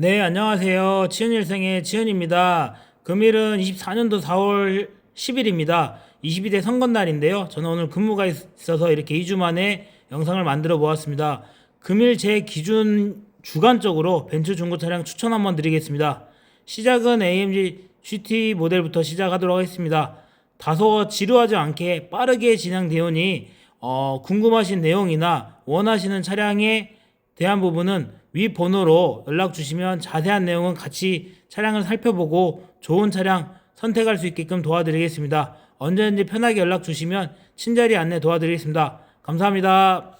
네, 안녕하세요. 치은일생의 치은입니다. 금일은 24년도 4월 10일입니다. 22대 선거날인데요. 저는 오늘 근무가 있어서 이렇게 2주 만에 영상을 만들어 보았습니다. 금일 제 기준 주간적으로 벤츠 중고 차량 추천 한번 드리겠습니다. 시작은 AMG GT 모델부터 시작하도록 하겠습니다. 다소 지루하지 않게 빠르게 진행되오니 어, 궁금하신 내용이나 원하시는 차량에 대한 부분은 위 번호로 연락 주시면 자세한 내용은 같이 차량을 살펴보고 좋은 차량 선택할 수 있게끔 도와드리겠습니다. 언제든지 편하게 연락 주시면 친절히 안내 도와드리겠습니다. 감사합니다.